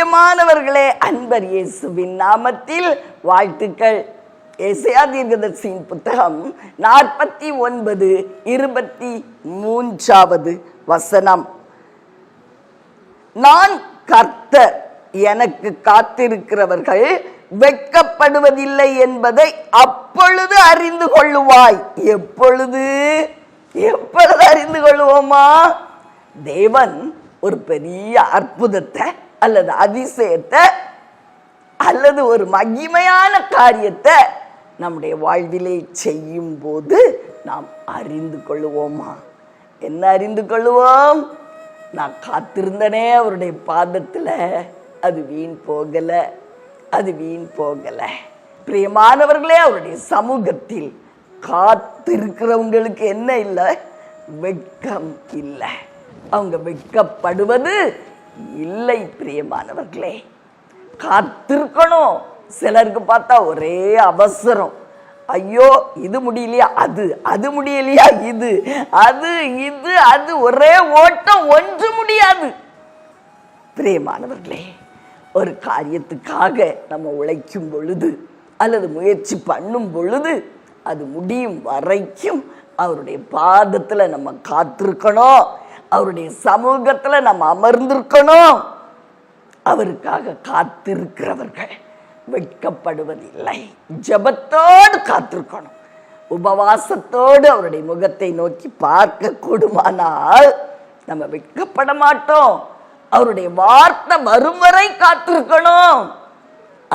பிரியமானவர்களே அன்பர் இயேசுவின் நாமத்தில் வாழ்த்துக்கள். ஏசையா தீர்க்கதர்சியின் புத்தகம் நாற்பத்தி ஒன்பது இருபத்தி மூன்றாவது வசனம். நான் கர்த்தர் எனக்கு காத்திருக்கிறவர்கள் வெட்கப்படுவதில்லை என்பதை அப்பொழுது அறிந்து கொள்ளுவாய். எப்பொழுது? எப்பொழுது அறிந்து கொள்ளுவோமா? தேவன் ஒரு பெரிய அற்புதத்தை அல்லது அதிசயத்தை அல்லது ஒரு மகிமையான காரியத்தை நம்முடைய வாழ்விலே செய்யும் போது நாம் அறிந்து கொள்ளுவோமா? என்ன அறிந்து கொள்ளுவோம்? நான் காத்திருந்தனே அவருடைய பாதத்தில். அது வீண் போகலை. அது வீண் போகலை. பிரியமானவர்களே அவருடைய சமூகத்தில் காத்திருக்கிறவங்களுக்கு என்ன இல்லை? வெட்கம் இல்லை. அவங்க வெட்கப்படுவது இல்லை பிரியமானவர்களே. காத்திருக்கணும். சிலருக்கு பார்த்தா ஒரே அவசரம். ஐயோ இது முடியலையா? அது அது முடியலையா? இது அது இது அது ஒரே ஓட்டம் ஒன்று முடியாது. பிரியமானவர்களே ஒரு காரியத்துக்காக நம்ம உழைக்கும் பொழுது அல்லது முயற்சி பண்ணும் பொழுது அது முடியும் வரைக்கும் அவருடைய பாதத்தில் நம்ம காத்திருக்கணும். அவருடைய சமூகத்தில் நம்ம அமர்ந்திருக்கணும். அவருக்காக காத்திருக்கிறவர்கள் வெட்கப்படுவதில்லை. ஜபத்தோடு காத்திருக்கணும். உபவாசத்தோடு அவருடைய முகத்தை நோக்கி பார்க்க கூடுமானால் நம்ம வெட்கப்பட மாட்டோம். அவருடைய வார்த்தை வரும் வரை காத்திருக்கணும்.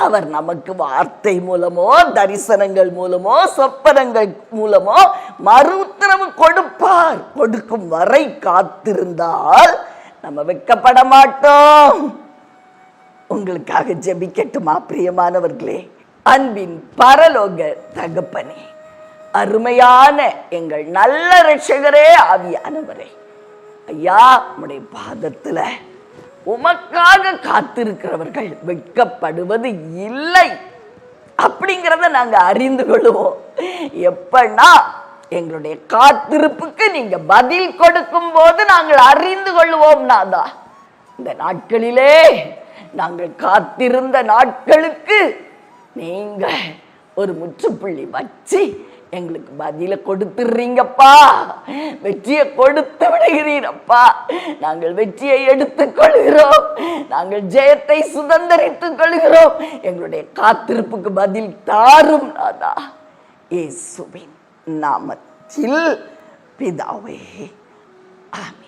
அவர் நமக்கு வார்த்தை மூலமோ தரிசனங்கள் மூலமோ சொப்பனங்கள் மூலமோ மறு உத்தரவு கொடுப்பார். கொடுக்கும் வரை காத்திருந்தால் நம்ம வெட்கப்பட மாட்டோம். உங்களுக்காக ஜெபிக்கட்டுமா பிரியமானவர்களே? அன்பின் பரலோக தகப்பனே அருமையான எங்கள் நல்ல ரட்சகரே ஆவியானவரே. ஐயா உடைய பாதத்துல உமக்காக காத்திருக்கிறவர்கள் வெட்கப்படுவது இல்லை. அப்படிங்கிறத நாங்கள் அறிந்து கொள்வோம். எப்பன்னா எங்களுடைய காத்திருப்புக்கு நீங்க பதில் கொடுக்கும் போது நாங்கள் அறிந்து கொள்வோம் தான் இந்த நாட்களிலே நாங்கள் காத்திருந்த நாட்களுக்கு நீங்க ஒரு முற்றுப்புள்ளி வச்சு எங்களுக்கு பதில கொடுத்துடுறீங்கப்பா. வெற்றியை கொடுத்து விடுகிறீரப்பா. நாங்கள் வெற்றியை எடுத்துக் கொள்கிறோம் நாங்கள் ஜெயத்தை சுதந்திரித்துக் கொள்கிறோம். எங்களுடைய காத்திருப்புக்கு பதில் தாரும் நாதா. இயேசுவின் நாமத்தில் பிதாவே. ஆமி